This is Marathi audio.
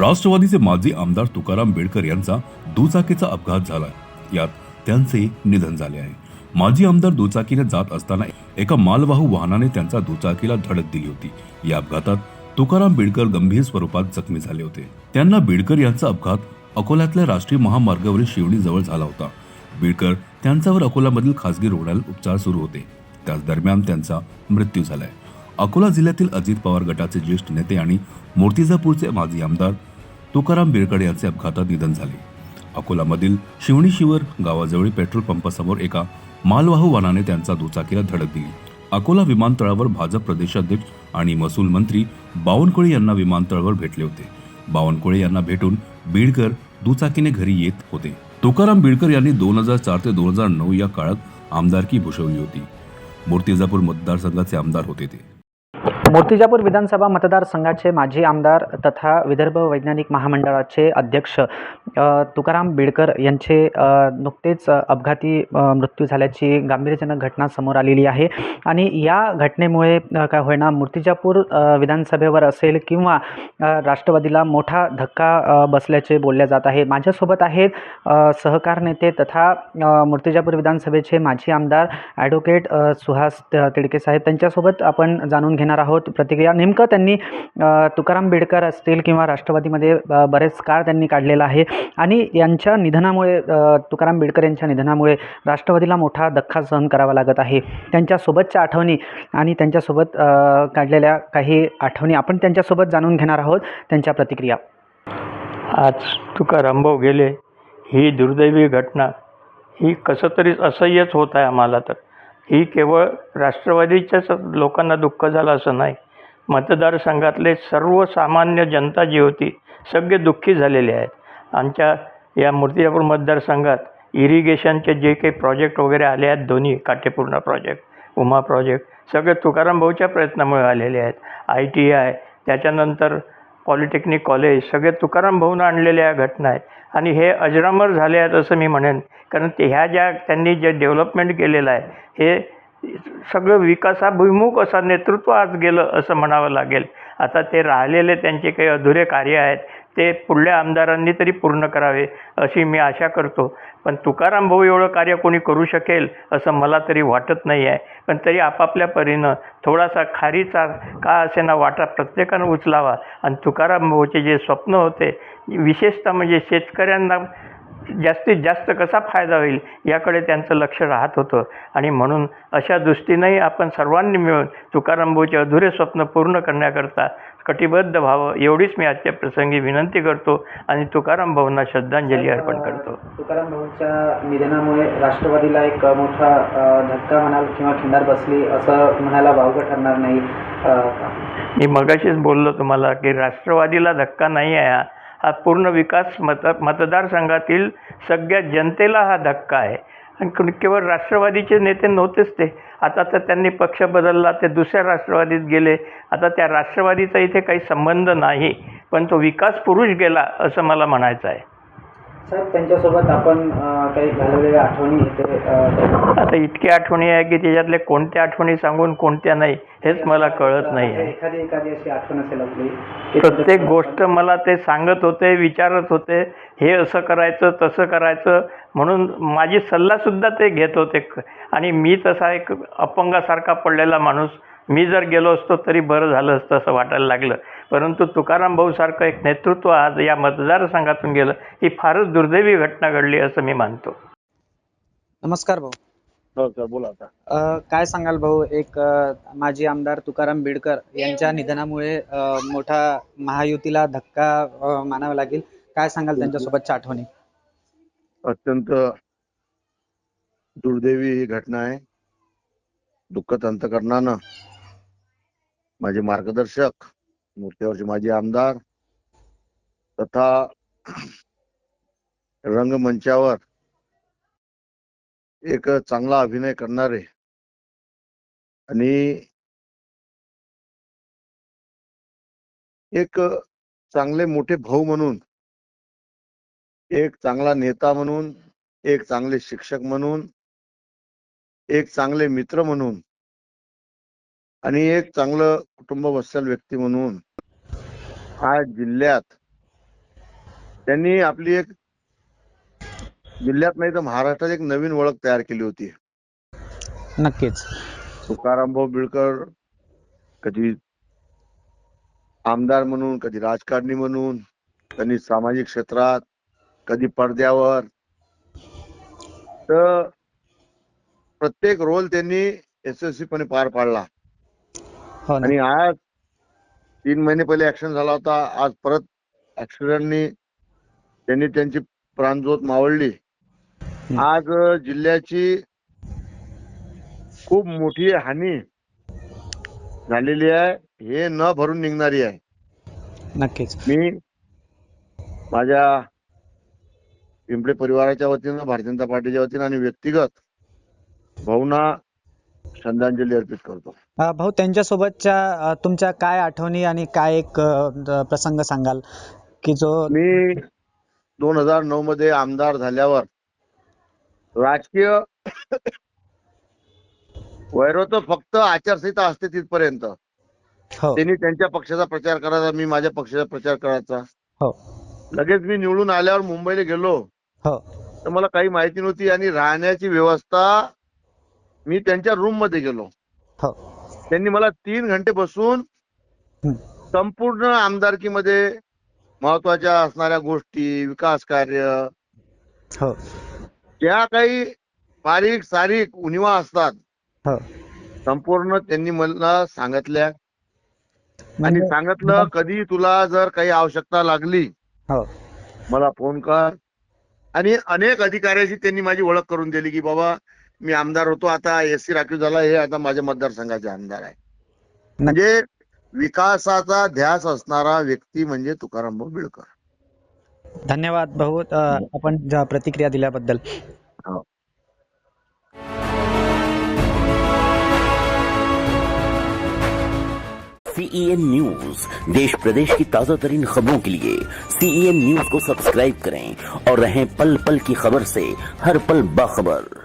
राष्ट्रवादीचे माजी आमदार तुकाराम बेडकर यांचा दुचाकीचा अपघात झाला यात त्यांचे निधन झाले आहे. माजी आमदार दुचाकीने जात असताना एका मालवाहू वाहनाने त्यांच्या दुचाकीला धडक दिली होती. या अपघातात तुकाराम बेडकर गंभीर स्वरूपात जखमी झाले होते. त्यांना बेडकर यांचा अपघात अकोल्यातल्या राष्ट्रीय महामार्गावरील शिवणी जवळ झाला होता. बेडकर त्यांच्यावर अकोल्यामधील खासगी रुग्णालयात उपचार सुरू होते. त्याच दरम्यान त्यांचा मृत्यू झालाय. अकोला जिल्ह्यातील अजित पवार गटाचे ज्येष्ठ नेते आणि मूर्तिजापूरचे माजी आमदार तुकाराम बिरकड यांचे अपघातात निधन झाले. अकोलामधील शिवणी शिवर गावाजवळील पेट्रोल पंपासमोर एका मालवाहू वाहनाने त्यांचा दुचाकीला धडक दिली. अकोला विमानतळावर भाजप प्रदेशाध्यक्ष आणि महसूल मंत्री बावनकुळे यांना विमानतळावर भेटले होते. बावनकुळे यांना भेटून बीडकर दुचाकीने घरी येत होते. तुकाराम बीडकर यांनी दोन हजार चार ते दोन हजार नऊ या काळात आमदारकी भूषवली होती. मूर्तिजापूर मतदारसंघाचे आमदार होते ते. मूर्तिजापूर विधानसभा मतदारसंघाचे माजी आमदार तथा विदर्भ वैज्ञानिक महामंडळाचे अध्यक्ष तुकाराम बिडकर यांचे नुकतेच अपघाती मृत्यू झाल्याची गांभीर्यजनक घटना समोर आलेली आहे. आणि या घटनेमुळे काय होईना मूर्तिजापूर विधानसभेवर असेल किंवा राष्ट्रवादीला मोठा धक्का बसल्याचे बोलले जात आहे. माझ्यासोबत आहेत सहकार नेते तथा मूर्तिजापूर विधानसभेचे माजी आमदार ॲडव्होकेट सुहास तिडकेसाहेब तिडके साहेब. त्यांच्यासोबत आपण जाणून घेणार आहोत. प्रतिक्रिया. नेमकं त्यांनी तुकाराम बेडकर असतील किंवा राष्ट्रवादीमध्ये बरेच काळ त्यांनी काढलेला आहे. आणि यांच्या निधनामुळे तुकाराम बेडकर यांच्या निधनामुळे राष्ट्रवादीला मोठा धक्का सहन करावा लागत आहे. त्यांच्यासोबतच्या आठवणी आणि त्यांच्यासोबत काढलेल्या काही आठवणी आपण त्यांच्यासोबत जाणून घेणार आहोत त्यांच्या प्रतिक्रिया. आज तुकाराम भाऊ गेले ही दुर्दैवी घटना ही कसं तरी असह्यच होत आहे आम्हाला तर. ही केवळ राष्ट्रवादीच्याच लोकांना दुःख झालं असं नाही. मतदारसंघातले सर्वसामान्य जनता जी होती सगळे दुःखी झालेले आहेत. आमच्या या मूर्तिजापूर मतदारसंघात इरिगेशनचे जे काही प्रोजेक्ट वगैरे आले आहेत दोन्ही काटेपूर्णा प्रोजेक्ट उमा प्रोजेक्ट सगळे तुकाराम भाऊच्या प्रयत्नामुळे आलेले आहेत. आय टी आय त्याच्यानंतर पॉलिटेक्निक कॉलेज सगळे तुकाराम भाऊनं आणलेल्या या घटना आहेत. आणि हे अजरामर झाले आहेत असं मी म्हणेन. कारण ते ह्या ज्या त्यांनी जे डेव्हलपमेंट केलेलं आहे हे सगळं विकासाभिमुख असं नेतृत्व आज गेलं असं म्हणावं लागेल. आता ते राहिलेले त्यांचे काही अधुरे कार्य आहेत. ते पुढल्या आमदारांनी तरी पूर्ण करावे अशी मी आशा करतो. पण तुकाराम भाऊ एवढं कार्य कोणी करू शकेल असं मला तरी वाटत नाही आहे पण तरी आपापल्या परीनं थोडासा खारीचा का असेना वाटा प्रत्येकानं उचलावा. आणि तुकाराम भाऊचे जे स्वप्न होते विशेषतः म्हणजे शेतकऱ्यांना जास्तीत जास्त कसा फायदा होईल याकडे त्यांचं लक्ष राहत होतं. आणि म्हणून अशा दृष्टीनंही आपण सर्वांनी मिळून तुकाराम भाऊचे अधुरे स्वप्न पूर्ण करण्याकरता कटिबद्ध व्हावं एवढीच मी आजच्या प्रसंगी विनंती करतो आणि तुकाराम भाऊंना श्रद्धांजली अर्पण करतो. तुकाराम भाऊच्या निधनामुळे राष्ट्रवादीला एक मोठा धक्का म्हणाल किंवा खिंडार बसली असं म्हणायला वावगं ठरणार नाही. मी मगाशीच बोललो तुम्हाला की राष्ट्रवादीला धक्का नाही आहे हा पूर्ण विकास मत मतदारसंघातील सगळ्या जनतेला हा धक्का आहे. आणि केवळ राष्ट्रवादीचे नेते नव्हतेच ते. आता तर त्यांनी पक्ष बदलला ते दुसऱ्या राष्ट्रवादीत गेले. आता त्या राष्ट्रवादीचा इथे काही संबंध नाही पण तो विकास पुरुष गेला असं मला म्हणायचं आहे. साहेब त्यांच्यासोबत आपण काही घालवलेल्या आठवणी आता इतक्या आठवणी आहे की त्याच्यातले कोणत्या आठवणी सांगून कोणत्या नाही हेच मला कळत नाही एखादी एखादी अशी आठवण असेल आपली प्रत्येक गोष्ट मला ते सांगत होते विचारत होते हे असं करायचं तसं करायचं म्हणून माझी सल्लासुद्धा ते घेत होते. आणि मी तसा एक अपंगासारखा पडलेला माणूस मी जर गेलो असतो तरी बरं झालं असतं असं वाटायला लागलं. परंतु तुकाराम भाऊसारखं एक नेतृत्व आज या मतदारसंघातून गेलं ही फारच दुर्दैवी घटना घडली असं मी मानतो. नमस्कार भाऊ. हो सर बोला आता. काय सांगाल भाऊ? एक माजी आमदार तुकाराम बेडकर यांच्या निधनामुळे मोठा महायुतीला धक्का मानावा लागेल. काय सांगाल त्यांच्यासोबतच्या आठवणी? अत्यंत दुर्दैवी ही घटना आहे. दुःखद अंतकरणानं माझे मार्गदर्शक मूर्तीवरचे माजी आमदार तथा रंगमंचावर एक चांगला अभिनय करणारे आणि एक चांगले मोठे भाऊ म्हणून एक चांगला नेता म्हणून एक चांगले शिक्षक म्हणून एक चांगले मित्र म्हणून आणि एक चांगलं कुटुंब वत्सल व्यक्ती म्हणून हा जिल्ह्यात त्यांनी आपली एक जिल्ह्यात नाही तर महाराष्ट्रात एक नवीन ओळख तयार केली होती. नक्कीच. तुकारामभाऊ बिळकर कधी आमदार म्हणून कधी राजकारणी म्हणून कधी सामाजिक क्षेत्रात कधी पडद्यावर. तर प्रत्येक रोल त्यांनी यशस्वीपणे पार पाडला. आणि आज तीन महिने पहिले ऍक्शन झाला होता. आज परत ऍक्सिडेंटनी त्यांनी त्यांची प्राणज्योत मावळली. आज जिल्ह्याची खूप मोठी हानी झालेली आहे. हे न भरून निघणारी आहे. नक्कीच. मी माझ्या पिंपळे परिवाराच्या वतीनं भारतीय जनता पार्टीच्या वतीनं आणि व्यक्तिगत भाऊना श्रद्धांजली अर्पित करतो. भाऊ त्यांच्यासोबतच्या तुमच्या काय आठवणी आणि काय एक प्रसंग सांगाल? की जो मी दोन हजार नऊ मध्ये आमदार झाल्यावर राजकीय वैर तर फक्त आचारसंहिता असते तिथपर्यंत. हो. त्यांनी त्यांच्या पक्षाचा प्रचार करायचा मी माझ्या पक्षाचा प्रचार करायचा. हो. लगेच मी निवडून आल्यावर मुंबईला गेलो. हो. तर मला काही माहिती नव्हती आणि राहण्याची व्यवस्था मी त्यांच्या रूममध्ये गेलो. हो. त्यांनी मला तीन घंटे बसून. संपूर्ण आमदारकीमध्ये महत्त्वाच्या असणाऱ्या गोष्टी विकास कार्य हो. ज्या काही बारीक सारीक उणिवा असतात हो. संपूर्ण त्यांनी मला सांगितल्या. आणि म्हणजे सांगितलं कधी तुला जर काही आवश्यकता लागली हो. मला फोन कर. आणि अनेक अधिकाऱ्याशी त्यांनी माझी ओळख करून दिली की बाबा मी आमदार होतो आता एस सी राखीव झाला हे आता माझ्या मतदारसंघाचे आमदार आहे. म्हणजे विकासाचा ध्यास असणारा व्यक्ती म्हणजे तुकाराम भाऊ बिळकर. धन्यवाद भाऊ. आपण ज्या प्रतिक्रिया दिल्याबद्दल. हो. सीईएन न्यूज देश प्रदेश की ताजा तरीन खबरों के लिए सीईएन न्यूज को सब्सक्राइब करें और रहें पल पल की खबर से हर पल बाखबर।